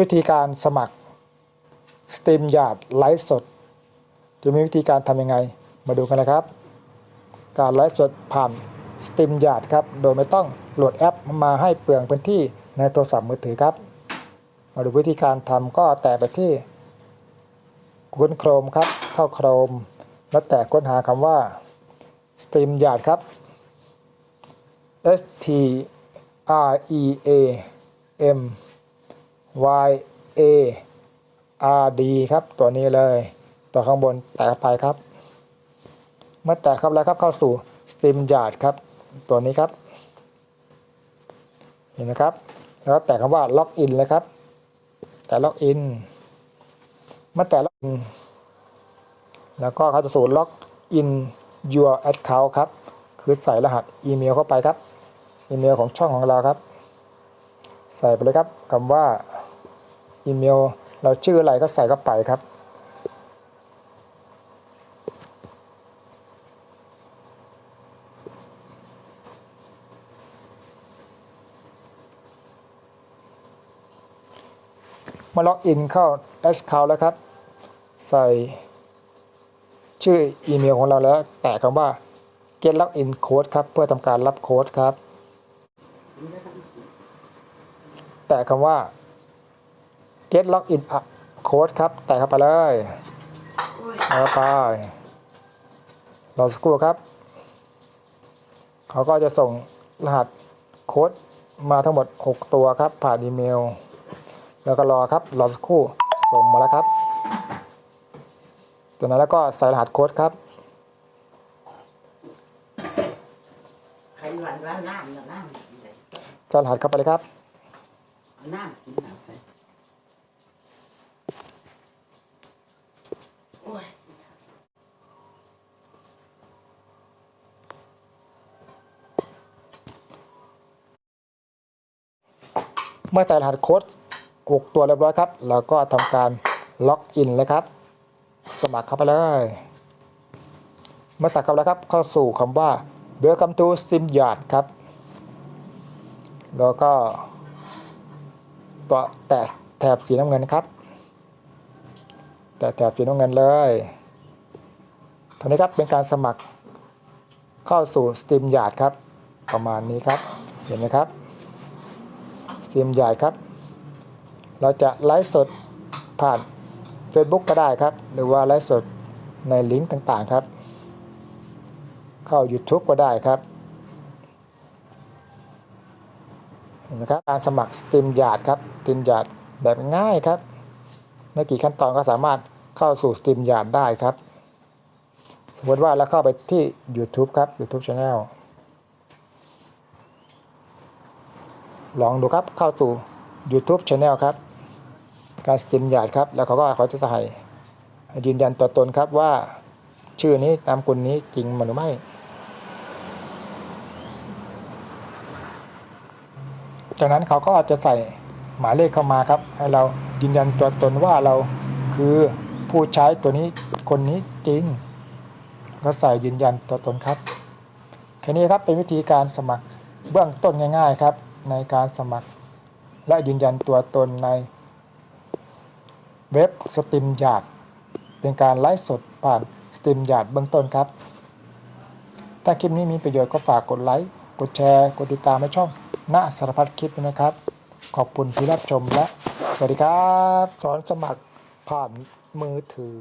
วิธีการสมัคร Steam Yard ไลฟ์สด จะมีวิธีการทำยังไง มาดูกันนะครับ การไลฟ์สดผ่าน Steam Yard ครับ โดยไม่ต้องโหลดแอปมาให้เปลืองพื้นที่ในโทรศัพท์มือถือครับ มาดูวิธีการทำก็แตะไปที่ Google Chrome ครับ เข้า Chrome แล้วแตะค้นหาคำว่า Steam Yard ครับ S T R E A M Y A R D ครับ ตัวนี้เลย ตัวข้างบนแตะไปครับ เมื่อแตะเข้าไปแล้วครับเข้าสู่ Steam Yard ครับ ตัวนี้ครับ เห็นไหมครับ แล้วแตะคำว่า Login เลยครับ แตะ Login เมื่อแตะ Login แล้วก็เข้าสู่ Login your account ครับ คือใส่รหัสอีเมลเข้าไปครับ อีเมลของช่องของเราครับ ใส่ไปเลยครับคำว่า อีเมล เราชื่ออะไรก็ใส่เข้าไปครับ มาล็อกอินเข้า Account แล้วครับ ใส่ชื่ออีเมลของเราแล้ว แตะคำว่า get login code ครับ เพื่อทำการรับโค้ดครับ แตะคำว่า get login code ครับ แตะเข้าไปเลยแล้วไปรอสักครู่ครับ เขาก็จะส่งรหัสโค้ดมาทั้งหมด 6 ตัวครับ ผ่านอีเมล แล้วก็รอครับรอสักครู่ส่งมาแล้วครับจากนั้นแล้วก็ใส่รหัสโค้ดครับใครหวานว่าน้ำกับน้ำกินเลยใส่รหัสเข้าไปเลยครับเอาน้ำกินน้ำใส่ เมื่อใส่รหัสโค้ด6ตัวเรียบร้อยครับ เราก็ทำการล็อกอินเลยครับ สมัครเข้าไปเลยเมื่อสมัครเข้าแล้วครับ เข้าสู่คำว่า Welcome to Steam Yard ครับ แล้วก็ตัวแตะแถบสีน้ำเงินครับ แตะแถบสีน้ำเงินเลยทีนี้ครับเป็นการสมัครเข้าสู่ Steam Yard ครับ ประมาณนี้ครับ เห็นไหมครับ สตรีมใหญ่ครับ เราจะไลฟ์สดผ่าน Facebook ก็ได้ครับ หรือว่าไลฟ์สดในลิงก์ต่างๆครับ เข้า YouTube ก็ได้ครับเห็นไหมครับการสมัครสตรีมยาดครับสตรีมยาดแบบง่ายครับไม่กี่ขั้นตอนก็สามารถเข้าสู่สตรีมยาดได้ครับ สมมติว่าเราเข้าไปที่ YouTube ครับ YouTube Channel ลองดูครับเข้าสู่ YouTube Channel ครับ การสตรีมยาดครับ แล้วเขาก็เขาจะใส่ยืนยันตัวตนครับว่าชื่อนี้นามกุลนี้จริงมหรือไม่ จากนั้นเขาก็จะใส่หมายเลขเข้ามาครับ ให้เรายืนยันตัวตนว่าเราคือผู้ใช้ตัวนี้คนนี้จริง ก็ใส่ยืนยันตัวตนครับแค่นี้ครับเป็นวิธีการสมัครเบื้องต้นง่าย ๆ ครับ ในการสมัคร และยืนยันตัวตนในเว็บสตรีมยาดเป็นการไลฟ์สดผ่านสตรีมยาดเบื้องต้นครับ ถ้าคลิปนี้มีประโยชน์ก็ฝากกดไลค์ กดแชร์ กดติดตามให้ช่องณสารพัดคลิปนะครับ ขอบคุณที่รับชมและ สวัสดีครับ สอนสมัครผ่านมือถือ